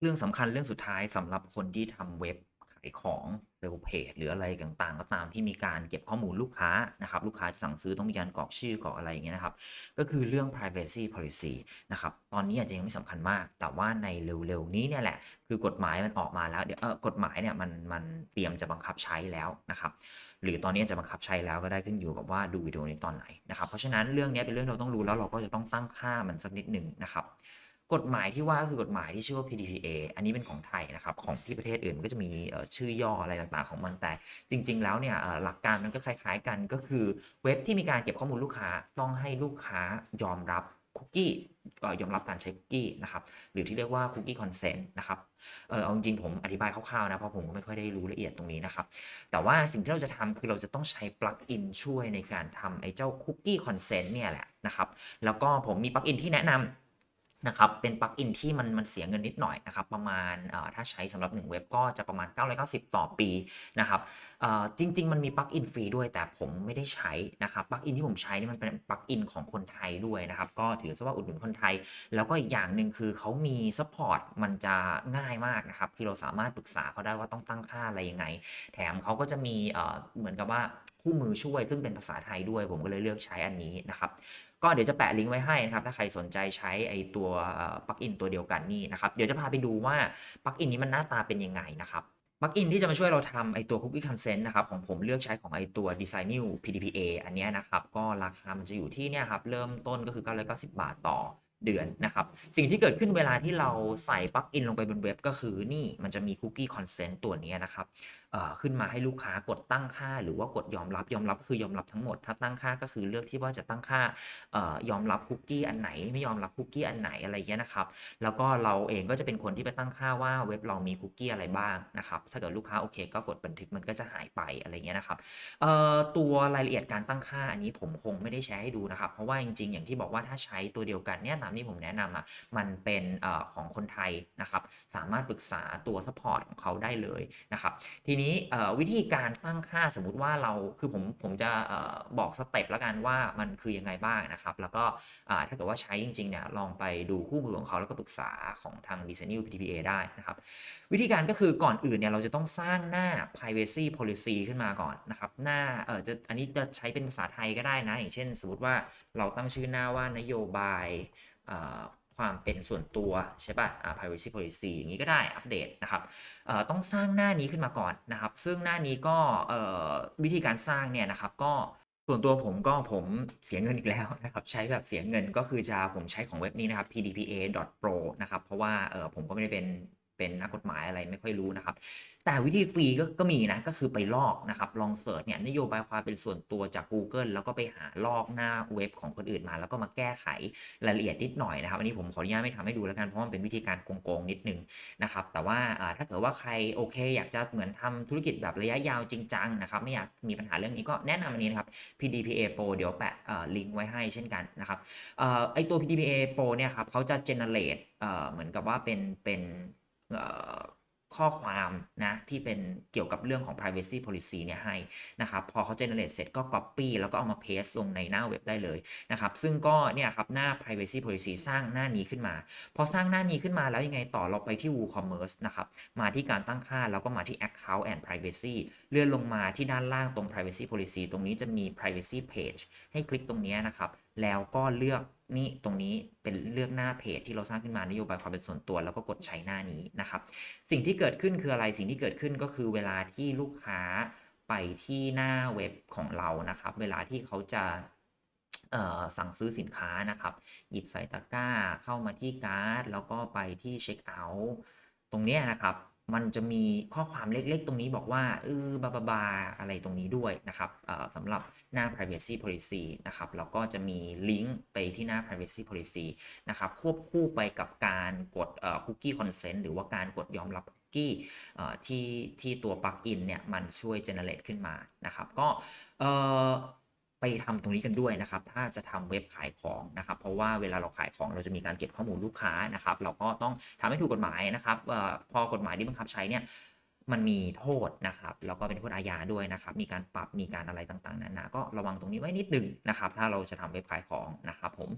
เรื่องสำคัญเรื่องสุดท้ายสำหรับคนที่ทำเว็บขายของเซลล์เพจหรืออะไรต่างๆ ก็ตามที่มีการเก็บข้อมูลลูกค้านะครับ ลูกค้าจะสั่งซื้อต้องมีการกรอกชื่อกรอกอะไรอย่างเงี้ยนะครับ ก็คือเรื่อง privacy policy นะครับ ตอนนี้อาจจะยังไม่สำคัญมาก แต่ว่าในเร็วๆนี้เนี่ยแหละ คือกฎหมายมันออกมาแล้ว เดี๋ยวเออกฎหมายเนี่ยมันมันเตรียมจะบังคับใช้แล้วนะครับ หรือตอนนี้จะบังคับใช้แล้วก็ได้ขึ้นอยู่กับว่าดูวิดีโอนี้ตอนไหนนะครับ เพราะฉะนั้นเรื่องนี้เป็นเรื่องเราต้องรู้แล้วเราก็จะต้องตั้งค่ามันสักนิดหนึ่งนะครับ กฎหมายที่ว่าก็คือกฎหมายที่ชื่อว่า PDPA อันนี้เป็นของไทยนะครับ ของที่ประเทศอื่นมันก็จะมีชื่อย่ออะไรต่างๆของมันแต่ จริง ๆ แล้วเนี่ยหลักการมันก็คล้าย ๆ กันก็คือเว็บที่มีการเก็บข้อมูลลูกค้าต้องให้ลูกค้ายอมรับคุกกี้ยอมรับการใช้คุกกี้นะครับหรือที่เรียกว่าคุกกี้คอนเซนต์นะครับเออเอาจริงๆผมอธิบายคร่าวๆนะเพราะผมก็ไม่ค่อยได้รู้ละเอียดตรงนี้นะครับแต่ว่าสิ่งที่เราจะทำคือเราจะต้องใช้ปลั๊กอินช่วยในการทำไอ้เจ้าคุกกี้คอนเซนต์เนี่ยแหละนะครับแล้วก็ผมมีปลั๊กอินที่แนะนำ นะครับเป็นปลั๊กอินที่มันมันเสียเงินนิดหน่อยนะครับประมาณเอ่อถ้าใช้สำหรับ 1 เว็บก็จะประมาณ 990 ต่อปีนะครับเอ่อจริง ๆ มันมีปลั๊กอินฟรีด้วยแต่ผมไม่ได้ใช้นะครับปลั๊กอินที่ผมใช้นี่มันเป็นปลั๊กอินของคนไทยด้วยนะครับก็ถือซะว่าอุดหนุนคนไทย แล้วก็อีกอย่างหนึ่งคือเขามีซัพพอร์ตมันจะง่ายมากนะครับคือเราสามารถปรึกษาเขาได้ว่าต้องตั้งค่าอะไรยังไง แถมเขาก็จะมีเอ่อเหมือนกับว่า คู่มือช่วย ซึ่งเป็นภาษาไทยด้วย ผมก็เลยเลือกใช้อันนี้นะครับ ก็เดี๋ยวจะแปะลิงก์ไว้ให้นะครับ ถ้าใครสนใจใช้ไอตัวปลั๊กอินตัวเดียวกันนี่นะครับ เดี๋ยวจะพาไปดูว่าปลั๊กอินนี้มันหน้าตาเป็นยังไงนะครับปลั๊กอินที่จะมาช่วยเราทำไอตัว Cookie Consent นะครับ ของผมเลือกใช้ของไอตัว Design New PDPA อันนี้นะครับ ก็ราคามันจะอยู่ที่เนี่ยครับ เริ่มต้นก็คือ 990 บาทต่อ เดือนนะครับ สิ่งที่เกิดขึ้นเวลาที่เราใส่ปลั๊กอินลงไปบนเว็บก็คือนี่มันจะมี Cookie Consent ตัวนี้นะครับขึ้นมาให้ลูกค้ากดตั้งค่า หรือว่ากดยอมรับยอมรับก็คือยอมรับทั้งหมด ถ้าตั้งค่าก็คือเลือกที่ว่าจะตั้งค่าออยอมรับคุกกี้อันไหน ไม่ยอมรับคุกกี้อันไหนอะไรเงี้ยนะครับ แล้วก็เราเองก็จะเป็นคนที่ไปตั้งค่าว่าเว็บเรามีคุกกี้อะไรบ้างนะครับถ้าเกิดลูกค้าโอเค ก็กดบันทึกมันก็จะหายไปอะไรเงี้ยนะครับตัวรายละเอียดการตั้งค่าอันนี้ผมคงไม่ได้แชร์ให้ดูนะครับ เพราะว่าจริงๆ อย่างที่บอกว่าถ้าใช้ตัวเดียวกันเนี่ยตามที่ผมแนะนำอะมันเป็นอของคนไทยนะครับ สามารถปรึกษาตัวซัพพอร์ตของเขาได้เลยนะครับ ทีนี้วิธีการตั้งค่าสมมุติว่าเราคือผมผมจะอบอกสเต็ปล้วกันว่ามันคือยังไงบ้างนะครับ แล้วก็ถ้าเกิดว่าใช้จริงๆเนี่ยลองไปดูคู่มือของเขาแล้วก็ปรึกษาของทาง d e s i g n u PTPA ได้นะครับ วิธีการก็คือก่อนอื่นเนี่ยเราจะต้องสร้างหน้า privacy policy ขึ้นมาก่อนนะครับหน้าเออจะอันนี้จะใช้เป็นภาษาไทยก็ได้นะ อย่างเช่น สมมติว่าเราตั้งชื่อหน้าว่านโยบาย ความเป็นส่วนตัวใช่ป่ะอ่า privacy policy อย่างนี้ก็ได้อัปเดตนะครับต้องสร้างหน้านี้ขึ้นมาก่อนนะครับ ซึ่งหน้านี้ก็วิธีการสร้างเนี่ยนะครับก็ส่วนตัวผมก็ผมเสียเงินอีกแล้วนะครับ ใช้แบบเสียเงินก็คือจะผมใช้ของเว็บนี้นะครับ pdpa.pro นะครับ เพราะว่าผมก็ไม่ได้เป็น เป็นนักกฎหมายอะไรไม่ค่อยรู้นะครับ แต่วิธีฟรีก็ก็มีนะก็คือไปลอกนะครับลองเสิร์ชเนี่ยนโยบายความเป็นส่วนตัวจาก Google แล้วก็ไปหาลอกหน้าเว็บของคนอื่นมา แล้วก็มาแก้ไขรายละเอียดนิดหน่อยนะครับอันนี้ผมขออนุญาตไม่ทำให้ดูแล้วกันเพราะมันเป็นวิธีการโกงๆนิดนึงนะครับแต่ว่าถ้าเกิดว่าใครโอเค อยากจะเหมือนทำธุรกิจแบบระยะยาวจริงจังนะครับไม่อยากมีปัญหาเรื่องนี้ก็แนะนำอันนี้นะครับ PDPA Pro เดี๋ยวแปะลิงก์ไว้ให้เช่นกันนะครับออไอตัว PDPA Pro เนี่ยครับเขาจะ generate เอ่อเหมือนกับว่าเป็นเป็น ข้อความนะที่เป็นเกี่ยวกับเรื่องของ privacy policy เนี่ยให้นะครับพอเขา generate เสร็จก็ copy แล้วก็เอามา paste ลงในหน้าเว็บได้เลยนะครับซึ่งก็เนี่ยครับหน้า privacy policy สร้างหน้านี้ขึ้นมา พอสร้างหน้านี้ขึ้นมาแล้วยังไงต่อเราไปที่ WooCommerce นะครับมาที่การตั้งค่าแล้วก็มาที่ account and privacy เลื่อนลงมาที่ด้านล่างตรง privacy policy ตรงนี้จะมี privacy page ให้คลิกตรงนี้นะครับ แล้วก็เลือกนี่ตรงนี้เป็นเลือกหน้าเพจที่เราสร้างขึ้นมานโยบายความเป็นส่วนตัว แล้วก็กดใช้หน้านี้นะครับ สิ่งที่เกิดขึ้นคืออะไรสิ่งที่เกิดขึ้นก็คือเวลาที่ลูกค้าไปที่หน้าเว็บของเรานะครับ เวลาที่เขาจะสั่งซื้อสินค้านะครับ หยิบใส่ตะกร้าเข้ามาที่การ์ด แล้วก็ไปที่เช็คเอาท์ตรงนี้นะครับ มันจะมีข้อความเล็กๆ ตรงนี้บอกว่าเออบาบาบาอะไรตรงนี้ด้วยนะครับสำหรับหน้า privacy policy นะครับแล้วก็จะมีลิงก์ไปที่หน้า privacy policy นะครับควบคู่ไปกับการกด cookie consent หรือว่าการกดยอมรับ cookie เอ่อที่ที่ตัว plugin เนี่ยมันช่วย generate ขึ้นมานะครับ ก็ ไปทำตรงนี้กันด้วยนะครับ ถ้าจะทำเว็บขายของนะครับ เพราะว่าเวลาเราขายของเราจะมีการเก็บข้อมูลลูกค้านะครับ เราก็ต้องทำให้ถูกกฎหมายนะครับอพอกฎหมายที่บังคับใช้เนี่ยมันมีโทษนะครับ แล้วก็เป็นโทษอาญาด้วยนะครับ มีการปรับมีการอะไรต่างๆนานาก็ระวังตรงนี้ไว้นิดหนึ่งนะครับ ถ้าเราจะทำเว็บขายของนะครับผม